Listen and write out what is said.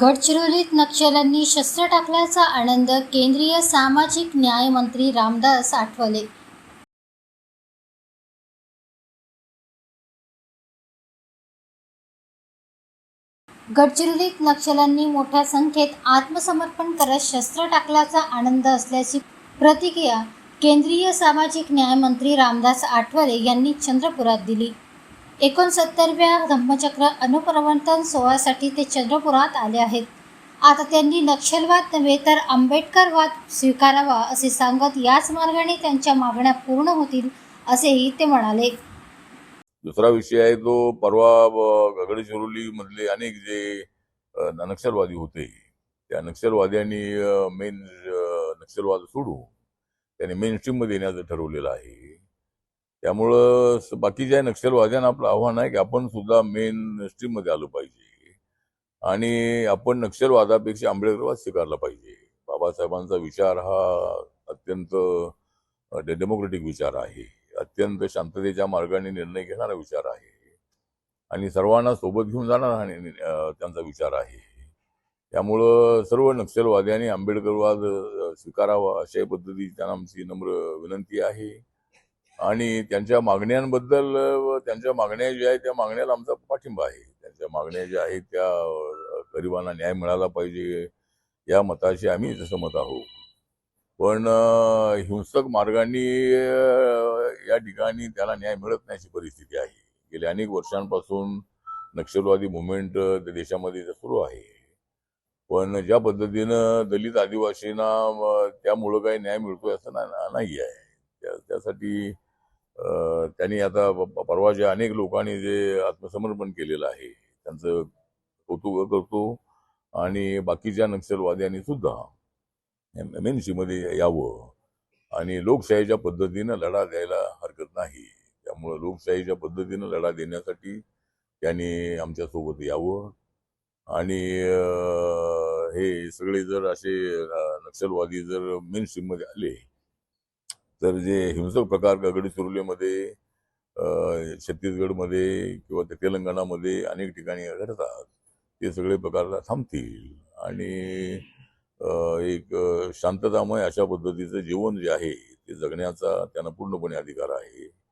गडचिरोलीत नक्षल्यांनी शस्त्र टाकल्याचा आनंद केंद्रीय सामाजिक न्याय मंत्री रामदास आठवले. गडचिरोलीत नक्षल्यांनी मोठ्या संख्येत आत्मसमर्पण करत शस्त्र टाकल्याचा आनंद असल्याची प्रतिक्रिया केंद्रीय सामाजिक न्याय मंत्री रामदास आठवले यांनी चंद्रपुरात दिली. एकोणसत्तरव्या धम्मचक्र अनुप्रवर्तन सोहळ्यासाठी ते चंद्रपुरात आले आहेत. आता त्यांनी नक्षलवाद नव्हे तर आंबेडकरवाद स्वीकारावा असे सांगत याच मार्गाने त्यांच्या मागण्या पूर्ण होतील असेही ते म्हणाले. दुसरा विषय आहे तो परवा ब- मधले अनेक जे नक्षलवादी होते त्या नक्षलवाद्यांनी मेन नक्षलवाद सोडून त्यांनी मेन स्ट्रीममध्ये येण्याचं ठरवलेलं आहे. त्यामुळं बाकीच्या नक्षलवाद्यांना आपलं आव्हान आहे की आपण सुद्धा मेन स्ट्रीममध्ये आलं पाहिजे. आणि आपण नक्षलवादापेक्षा आंबेडकरवाद स्वीकारला पाहिजे. बाबासाहेबांचा विचार हा अत्यंत डेमोक्रेटिक विचार आहे. अत्यंत शांततेच्या मार्गाने निर्णय घेणारा विचार आहे. आणि सर्वांना सोबत घेऊन जाणारा हा त्यांचा विचार आहे. त्यामुळं सर्व नक्षलवाद्यांनी आंबेडकरवाद स्वीकारावा अशा पद्धतीची त्यांना आमची नम्र विनंती आहे. आणि त्यांच्या मागण्यांबद्दल त्यांच्या मागण्या ज्या आहेत त्या मागण्याला आमचा पाठिंबा आहे. त्यांच्या मागण्या ज्या आहेत त्या गरिबांना न्याय मिळाला पाहिजे या मताशी आम्ही सहमत मत आहोत. पण हिंसक मार्गाने या ठिकाणी त्याला न्याय मिळत नाही अशी परिस्थिती आहे. गेल्या अनेक वर्षांपासून नक्षलवादी मुवमेंट त्या देशामध्ये सुरू आहे. पण ज्या पद्धतीनं दलित आदिवासींना त्यामुळं काही न्याय मिळतोय असं ना- नाही आहे त्या- त्यासाठी त्यांनी आता परवा जे अनेक लोकांनी जे आत्मसमर्पण केलेलं आहे त्यांचं कौतुक करतो आणि बाकीच्या नक्षलवाद्यांनी सुद्धा मध्ये यावं आणि लोकशाहीच्या पद्धतीनं लढा द्यायला हरकत नाही. त्यामुळं लोकशाहीच्या पद्धतीनं लढा देण्यासाठी त्यांनी आमच्यासोबत यावं आणि हे सगळे जर असे नक्षलवादी जर मेन स्ट्रीममध्ये आले तर जे हिंसक प्रकार गगडचिरोलीमध्ये अं, छत्तीसगडमध्ये किंवा ते तेलंगणामध्ये अनेक ठिकाणी घडतात ते सगळे प्रकार थांबतील. आणि एक शांततामय अशा पद्धतीचं जीवन जे आहे ते जगण्याचा त्यांना पूर्णपणे अधिकार आहे.